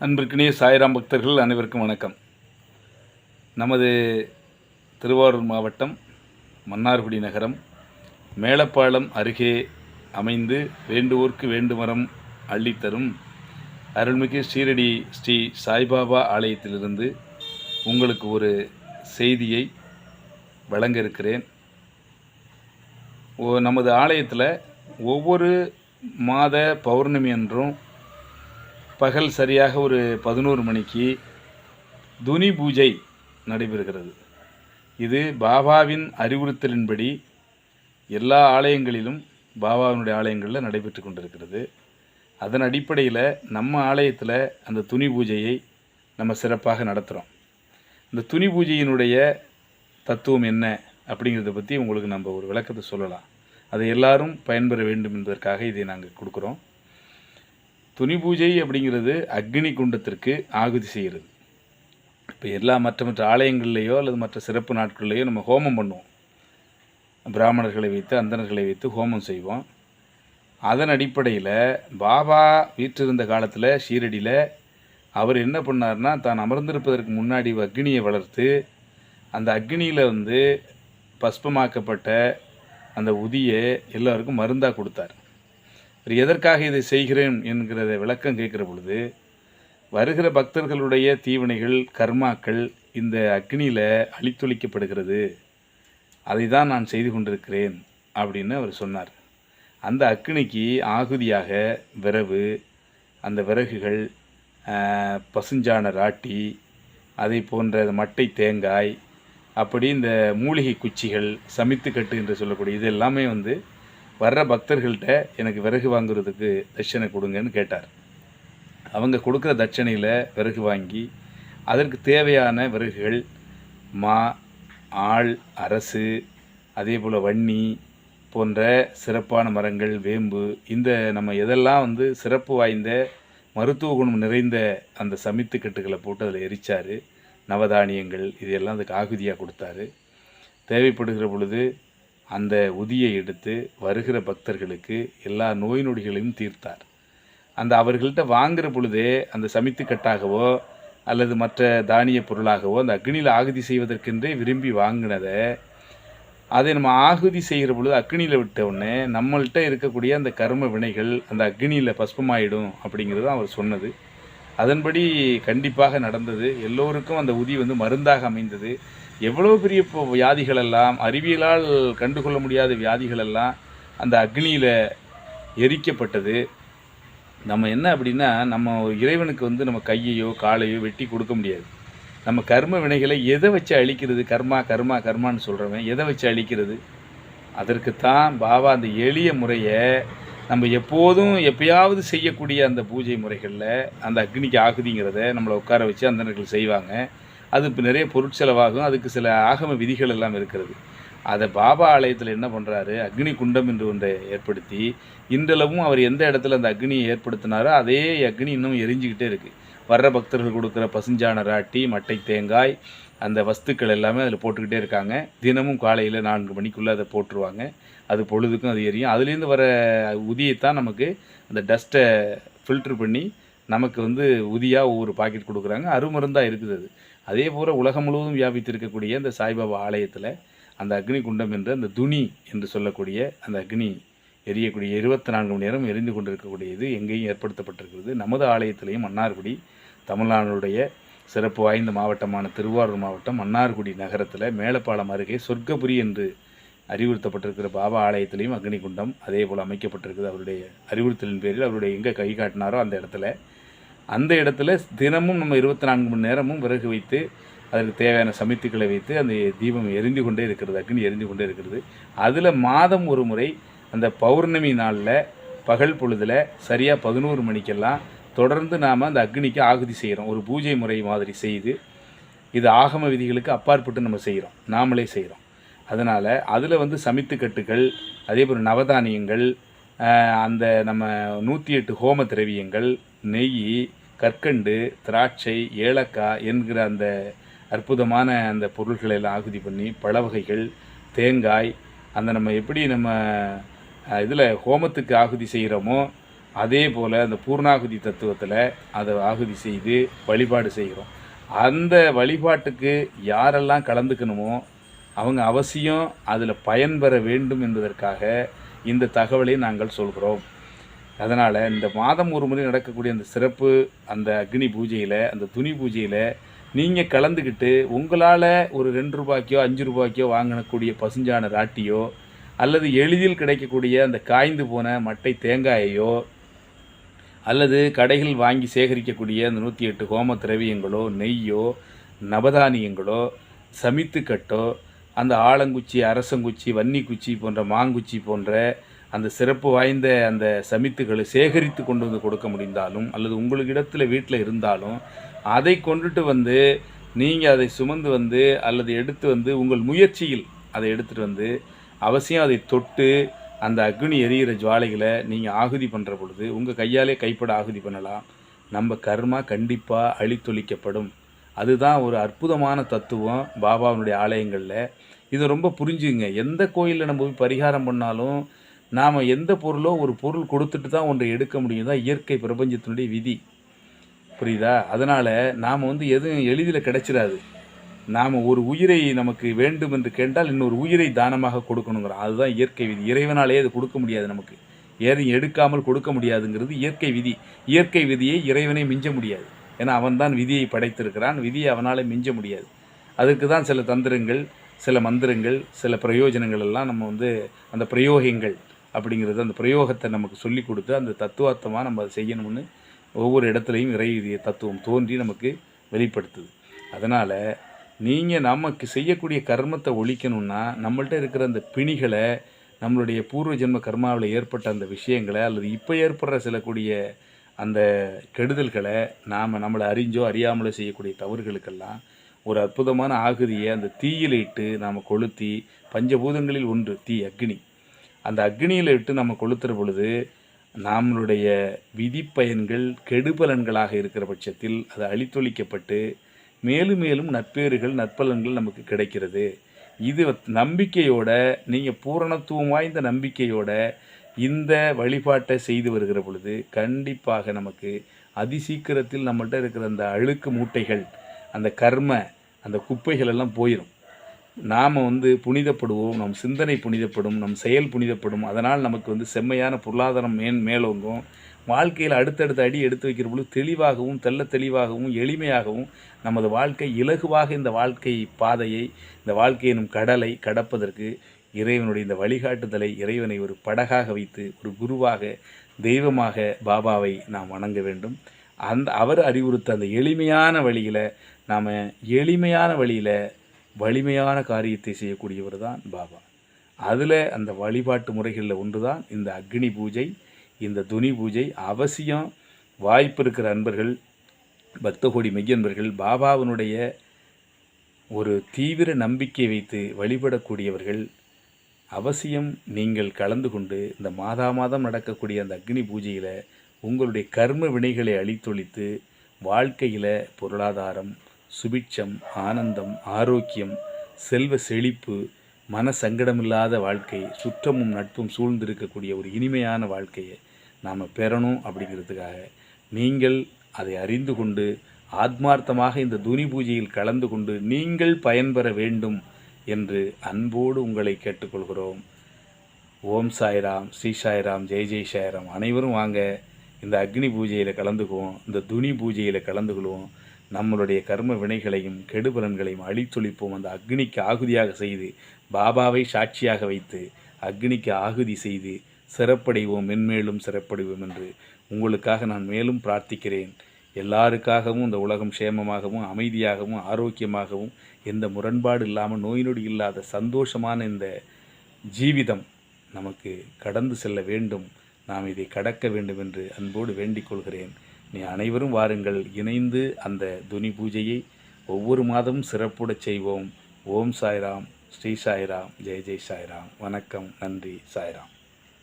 அன்பிற்கினிய சாய்ராம் பக்தர்கள் அனைவருக்கும் வணக்கம். நமது திருவாரூர் மாவட்டம் மன்னார்குடி நகரம் மேலப்பாளம் அருகே அமைந்து வேண்டுவோர்க்கு வேண்டுமரம் அள்ளித்தரும் அருள்மிகு ஸ்ரீரடி ஸ்ரீ சாய்பாபா ஆலயத்திலிருந்து உங்களுக்கு ஒரு செய்தியை வழங்க இருக்கிறேன் ஓ நமது ஆலயத்தில் ஒவ்வொரு மாத பௌர்ணமி அன்றும் பகல் சரியாக ஒரு பதினோரு மணிக்கு துனி பூஜை நடைபெறுகிறது. இது பாபாவின் அறிவுறுத்தலின்படி எல்லா ஆலயங்களிலும் பாபாவினுடைய ஆலயங்களில் நடைபெற்று கொண்டிருக்கிறது. அதன் அடிப்படையில் நம்ம ஆலயத்தில் அந்த துணி பூஜையை நம்ம சிறப்பாக நடத்துகிறோம் இந்த துணி பூஜையினுடைய தத்துவம் என்ன அப்படிங்கிறத பற்றி உங்களுக்கு நம்ம ஒரு விளக்கத்தை சொல்லலாம். அதை எல்லாரும் பயன்பெற வேண்டும் என்பதற்காக இதை நாங்கள் கொடுக்குறோம். துணி பூஜை அப்படிங்கிறது அக்னி குண்டத்திற்கு ஆகுதி செய்கிறது. இப்போ எல்லா மற்ற மற்ற ஆலயங்கள்லேயோ அல்லது மற்ற சிறப்பு நாட்கள்லேயோ நம்ம ஹோமம் பண்ணுவோம். பிராமணர்களை வைத்து அந்தணர்களை வைத்து ஹோமம் செய்வோம். அதன் அடிப்படையில் பாபா வீற்றிருந்த காலத்தில் ஷீரடியில் அவர் என்ன பண்ணார்னா தான் அமர்ந்திருப்பதற்கு முன்னாடி அக்னியை வளர்த்து அந்த அக்னியில் வந்து பஸ்பமாக்கப்பட்ட அந்த உதியை எல்லாருக்கும் மருந்தாக கொடுத்தார். எதற்காக இதை செய்கிறேன் என்கிறத விளக்கம் கேட்குற பொழுது வருகிற பக்தர்களுடைய தீவினைகள் கர்மாக்கள் இந்த அக்னியில் அழித்தொழிக்கப்படுகிறது. அதை தான் நான் செய்து கொண்டிருக்கிறேன் அப்படின்னு அவர் சொன்னார். அந்த அக்னிக்கு ஆகுதியாக விரவு அந்த விறகுகள் பசுஞ்சான ராட்டி அதை போன்ற மட்டை தேங்காய் அப்படி இந்த மூலிகை குச்சிகள் சமித்துக்கட்டு என்று சொல்லக்கூடிய இது எல்லாமே வந்து வர்ற பக்தர்கள்ட்ட எனக்கு விறகு வாங்குறதுக்கு தட்சணை கொடுங்கன்னு கேட்டார். அவங்க கொடுக்குற தட்சணையில் விறகு வாங்கி அதற்கு தேவையான விறகுகள் மா ஆள் அரசு அதே போல் வன்னி போன்ற சிறப்பான மரங்கள் வேம்பு இந்த நம்ம எதெல்லாம் வந்து சிறப்பு வாய்ந்த மருத்துவ குணம் நிறைந்த அந்த சமித்துக்கட்டுகளை போட்டு அதில் எரிச்சார் நவதானியங்கள் இதெல்லாம் அதுக்கு ஆகுதியாக கொடுத்தாரு. தேவைப்படுகிற பொழுது அந்த உதியை எடுத்து வருகிற பக்தர்களுக்கு எல்லா நோய் நொடிகளையும் தீர்த்தார். அந்த அவர்கள்ட்ட வாங்குற பொழுதே அந்த சமித்துக்கட்டாகவோ அல்லது மற்ற தானிய பொருளாகவோ அந்த அக்னியில் ஆகுதி செய்வதற்கென்றே விரும்பி வாங்கினதை அதை நம்ம ஆகுதி செய்கிற பொழுது அக்னியில் விட்ட உடனே நம்மள்கிட்ட இருக்கக்கூடிய அந்த கர்ம வினைகள் அந்த அக்னியில் பஸ்பமாயிடும் அப்படிங்கிறது அவர் சொன்னது. அதன்படி கண்டிப்பாக நடந்தது. எல்லோருக்கும் அந்த உதி வந்து மருந்தாக அமைந்தது. எவ்வளோ பெரிய இப்போ வியாதிகளெல்லாம் அறிவியலால் கண்டுகொள்ள முடியாத வியாதிகளெல்லாம் அந்த அக்னியில் எரிக்கப்பட்டது. நம்ம என்ன அப்படின்னா நம்ம இறைவனுக்கு வந்து நம்ம கையையோ காலையோ வெட்டி கொடுக்க முடியாது. நம்ம கர்ம வினைகளை எதை வச்சு அழிக்கிறது? கர்மா கர்மா கர்மான்னு சொல்கிறவன் எதை வச்சு அழிக்கிறது? அதற்குத்தான் பாபா அந்த எளிய முறையை நம்ம எப்போதும் எப்பயாவது செய்யக்கூடிய அந்த பூஜை முறைகளில் அந்த அக்னிக்கு ஆகுதிங்கிறத நம்மளை உட்கார வச்சு அந்தனர்கள் செய்வாங்க. அது இப்போ நிறைய பொருட்செலவாகும். அதுக்கு சில ஆகம விதிகள் எல்லாம் இருக்கிறது. அதை பாபா ஆலயத்தில் என்ன பண்ணுறாரு அக்னி குண்டம் என்று ஒன்றை ஏற்படுத்தி இன்றளவும் அவர் எந்த இடத்துல அந்த அக்னியை ஏற்படுத்தினாரோ அதே அக்னி இன்னும் எரிஞ்சுக்கிட்டே இருக்குது வர்ற பக்தர்கள் கொடுக்குற பசுஞ்சான ராட்டி மட்டை தேங்காய் அந்த வஸ்துக்கள் எல்லாமே அதில் போட்டுக்கிட்டே இருக்காங்க. தினமும் காலையில் நான்கு மணிக்குள்ளே அதை போட்டுருவாங்க. அது பொழுதுக்கும் அது எரியும். அதுலேருந்து வர உதியைத்தான் நமக்கு அந்த டஸ்ட்டை ஃபில்ட்ரு பண்ணி நமக்கு வந்து உதியாக ஒவ்வொரு பாக்கெட் கொடுக்குறாங்க. அருமருந்தாக இருக்குது அது. அதே போல் உலகம் முழுவதும் வியாபித்து இருக்கக்கூடிய இந்த சாய்பாபா ஆலயத்தில் அந்த அக்னி குண்டம் என்ற அந்த துணி என்று சொல்லக்கூடிய அந்த அக்னி எரியக்கூடிய இருபத்தி நான்கு மணி நேரம் எரிந்து கொண்டிருக்கக்கூடியது எங்கேயும் ஏற்படுத்தப்பட்டிருக்கிறது. நமது ஆலயத்திலையும் மன்னார்குடி தமிழ்நாடுடைய சிறப்பு வாய்ந்த மாவட்டமான திருவாரூர் மாவட்டம் மன்னார்குடி நகரத்தில் மேலப்பாலம் அருகே சொர்க்கபுரி என்று அறிவுறுத்தப்பட்டிருக்கிற பாபா ஆலயத்திலையும் அக்னி குண்டம் அதே போல் அமைக்கப்பட்டிருக்குது. அவருடைய அறிவுறுத்தலின் பேரில் அவருடைய எங்கே கை காட்டினாரோ அந்த இடத்துல. அந்த இடத்துல தினமும் நம்ம இருபத்தி நான்கு மணி நேரமும் விறகு வைத்து அதற்கு தேவையான சமித்துக்களை வைத்து அந்த தீபம் எரிந்து கொண்டே இருக்கிறது அக்னி எரிந்து கொண்டே இருக்கிறது. அதில் மாதம் ஒரு முறை அந்த பௌர்ணமி நாளில் பகல் பொழுதில் சரியாக பதினோரு மணிக்கெல்லாம் தொடர்ந்து நாம் அந்த அக்னிக்கு ஆகுதி செய்கிறோம் ஒரு பூஜை முறை மாதிரி செய்து இது ஆகம விதிகளுக்கு அப்பாற்பட்டு நம்ம செய்கிறோம் நாமளே செய்கிறோம் அதனால் அதில் வந்து சமித்துக்கட்டுகள் அதே போல் நவதானியங்கள் அந்த நம்ம நூற்றி எட்டு ஹோம திரவியங்கள் நெய் கற்கண்டு திராட்சை ஏலக்காய் என்கிற அந்த அற்புதமான அந்த பொருள்களை எல்லாம் ஆகுதி பண்ணி பழ வகைகள் தேங்காய் அந்த நம்ம எப்படி நம்ம இதில் ஹோமத்துக்கு ஆகுதி செய்கிறோமோ அதே போல் அந்த பூர்ணாகுதி தத்துவத்தில் அதை ஆகுதி செய்து வழிபாடு செய்கிறோம். அந்த வழிபாட்டுக்கு யாரெல்லாம் கலந்துக்கணுமோ அவங்க அவசியம் அதில் பயன்பெற வேண்டும் என்பதற்காக இந்த தகவலை நாங்கள் சொல்கிறோம். அதனால் இந்த மாதம் ஒரு முறை நடக்கக்கூடிய அந்த சிறப்பு அந்த அக்னி பூஜையில் அந்த துணி பூஜையில் நீங்கள் கலந்துக்கிட்டு உங்களால் ஒரு ரெண்டு ரூபாய்க்கோ அஞ்சு ரூபாய்க்கோ வாங்கினக்கூடிய பசுஞ்சான ராட்டியோ அல்லது எளிதில் கிடைக்கக்கூடிய அந்த காய்ந்து போன மட்டை தேங்காயையோ அல்லது கடைகள் வாங்கி சேகரிக்கக்கூடிய அந்த நூற்றி எட்டு ஹோம திரவியங்களோ நெய்யோ நவதானியங்களோ சமித்துக்கட்டோ அந்த ஆலங்குச்சி அரசங்குச்சி வன்னிக்குச்சி போன்ற மாங்குச்சி போன்ற அந்த சிறப்பு வாய்ந்த அந்த சமித்துகளை சேகரித்து கொண்டு வந்து கொடுக்க முடிந்தாலும் அல்லது உங்களுக்கு இடத்துல வீட்டில் இருந்தாலும் அதை கொண்டுட்டு வந்து நீங்கள் அதை சுமந்து வந்து அல்லது எடுத்து வந்து உங்கள் முயற்சியில் அதை எடுத்துகிட்டு வந்து அவசியம் அதை தொட்டு அந்த அக்னி எரியிற ஜுவாலைகளை நீங்கள் ஆகுதி பண்ணுற பொழுது உங்கள் கையாலே கைப்பட ஆகுதி பண்ணலாம். நம்ம கர்மா கண்டிப்பாக அழித்தொழிக்கப்படும். அதுதான் ஒரு அற்புதமான தத்துவம் பாபாவுடைய ஆலயங்களில். இதை ரொம்ப புரிஞ்சுங்க எந்த கோயிலில் நம்ம போய் பரிகாரம் பண்ணாலும் நாம் எந்த பொருளோ ஒரு பொருள் கொடுத்துட்டு தான் ஒன்றை எடுக்க முடியும். தான் இயற்கை பிரபஞ்சத்தினுடைய விதி. புரியுதா? அதனால் நாம் வந்து எதுவும் எளிதில் கிடைச்சிடாது நாம் ஒரு உயிரை நமக்கு வேண்டும் என்று கேட்டால் இன்னொரு உயிரை தானமாக கொடுக்கணுங்கிறோம் அதுதான் இயற்கை விதி. இறைவனாலே அது கொடுக்க முடியாது நமக்கு. எதையும் எடுக்காமல் கொடுக்க முடியாதுங்கிறது இயற்கை விதி. இயற்கை விதியை இறைவனை மிஞ்ச முடியாது. ஏன்னா அவன் தான் விதியை படைத்திருக்கிறான். விதியை அவனால் மிஞ்ச முடியாது. அதுக்கு தான் சில தந்திரங்கள் சில மந்திரங்கள் சில பிரயோஜனங்கள் எல்லாம் நம்ம வந்து அந்த பிரயோகங்கள் அப்படிங்கிறது அந்த பிரயோகத்தை நமக்கு சொல்லி கொடுத்து அந்த தத்துவார்த்தமாக நம்ம அதை செய்யணும்னு ஒவ்வொரு இடத்துலையும் இறை தத்துவம் தோன்றி நமக்கு வெளிப்படுத்துது. அதனால் நீங்கள் நமக்கு செய்யக்கூடிய கர்மத்தை ஒழிக்கணும்னா நம்மள்ட்ட இருக்கிற அந்த பிணிகளை நம்மளுடைய பூர்வ ஜென்ம கர்மாவில் ஏற்பட்ட அந்த விஷயங்களை அல்லது இப்போ ஏற்படுற சில கூடிய அந்த கெடுதல்களை நாம் நம்மளை அறிஞ்சோ அறியாமலோ செய்யக்கூடிய தவறுகளுக்கெல்லாம் ஒரு அற்புதமான ஆகுதியை அந்த தீயில் இட்டு நாம் கொளுத்தி பஞ்சபூதங்களில் ஒன்று தீ அக்னி. அந்த அக்னியில் இட்டு நம்ம கொளுத்துற பொழுது நம்மளுடைய விதிப்பயன்கள் கெடுபலன்களாக இருக்கிற பட்சத்தில் அது அழித்தொழிக்கப்பட்டு மேலும் மேலும் நற்பேறுகள் நற்பலன்கள் நமக்கு கிடைக்கிறது. இது நம்பிக்கையோட நீங்கள் பூரணத்துவம் வாய்ந்த நம்பிக்கையோட இந்த வழிபாட்டை செய்து வருகிற பொழுது கண்டிப்பாக நமக்கு அதிசீக்கிரத்தில் நம்மள்கிட்ட இருக்கிற அந்த அழுக்கு மூட்டைகள் அந்த கர்ம அந்த குப்பைகள் எல்லாம் போயிடும் நாம் வந்து புனிதப்படுவோம் நம் சிந்தனை புனிதப்படும் நம் செயல் புனிதப்படும். அதனால் நமக்கு வந்து செம்மையான பொருளாதாரம் மேன் மேலோங்கும். வாழ்க்கையில் அடுத்தடுத்த அடி எடுத்து வைக்கிற பொழுது தெளிவாகவும் தெல்ல தெளிவாகவும் எளிமையாகவும் நமது வாழ்க்கை இலகுவாக இந்த வாழ்க்கை பாதையை இந்த வாழ்க்கை எனும் கடலை கடப்பதற்கு இறைவனுடைய இந்த வழிகாட்டுதலை இறைவனை ஒரு படகாக வைத்து ஒரு குருவாக தெய்வமாக பாபாவை நாம் வணங்க வேண்டும். அந்த அவர் அறிவுறுத்த அந்த எளிமையான வழியில் நாம் எளிமையான வழியில் வலிமையான காரியத்தை செய்யக்கூடியவர் தான் பாபா. அதில் அந்த வழிபாட்டு முறைகளில் ஒன்று தான் இந்த அக்னி பூஜை இந்த துனி பூஜை அவசியம். வாய்ப்பு இருக்கிற அன்பர்கள் பக்தகோடி மெய்யன்பர்கள் பாபாவினுடைய ஒரு தீவிர நம்பிக்கை வைத்து வழிபடக்கூடியவர்கள் அவசியம். நீங்கள் கலந்து கொண்டு இந்த மாதா மாதம் நடக்கக்கூடிய அந்த அக்னி பூஜையில் உங்களுடைய கர்ம வினைகளை அழித்தொழித்து வாழ்க்கையில் பொருளாதாரம் சுபிட்சம் ஆனந்தம் ஆரோக்கியம் செல்வ செழிப்பு மன சங்கடமில்லாத வாழ்க்கை சுற்றமும் நட்பும் சூழ்ந்திருக்கக்கூடிய ஒரு இனிமையான வாழ்க்கையை நாம் பெறணும் அப்படிங்கிறதுக்காக நீங்கள் அதை அறிந்து கொண்டு ஆத்மார்த்தமாக இந்த துனி பூஜையில் கலந்து கொண்டு நீங்கள் பயன்பெற வேண்டும் என்று அன்போடு உங்களை கேட்டுக்கொள்கிறோம். ஓம் சாய்ராம் ஸ்ரீ சாய்ராம் ஜெய் ஜெய் சாய்ராம். அனைவரும் வாங்க இந்த அக்னி பூஜையில் கலந்துக்குவோம் இந்த துனி பூஜையில் கலந்துக்குவோம் நம்மளுடைய கர்ம வினைகளையும் கெடுபலன்களையும் அழித்தொழிப்போம். அந்த அக்னிக்கு ஆகுதியாக செய்து பாபாவை சாட்சியாக வைத்து அக்னிக்கு ஆகுதி செய்து சிறப்படைவோம் மென்மேலும் சிறப்படைவோம் என்று உங்களுக்காக நான் மேலும் பிரார்த்திக்கிறேன். எல்லாருக்காகவும் இந்த உலகம் சேமமாகவும் அமைதியாகவும் ஆரோக்கியமாகவும் எந்த முரண்பாடு இல்லாமல் நோய் நொடி இல்லாத சந்தோஷமான இந்த ஜீவிதம் நமக்கு கடந்து செல்ல வேண்டும். நாம் இதை கடக்க வேண்டும் என்று அன்போடு வேண்டிக் கொள்கிறேன். நீ அனைவரும் வாருங்கள். இணைந்து அந்த துனி பூஜையை ஒவ்வொரு மாதமும் சிறப்புடச் செய்வோம். ஓம் சாய்ராம். ஸ்ரீ சாய்ராம். ஜெய் ஜெய் சாய்ராம். வணக்கம். நன்றி. சாய்ராம்.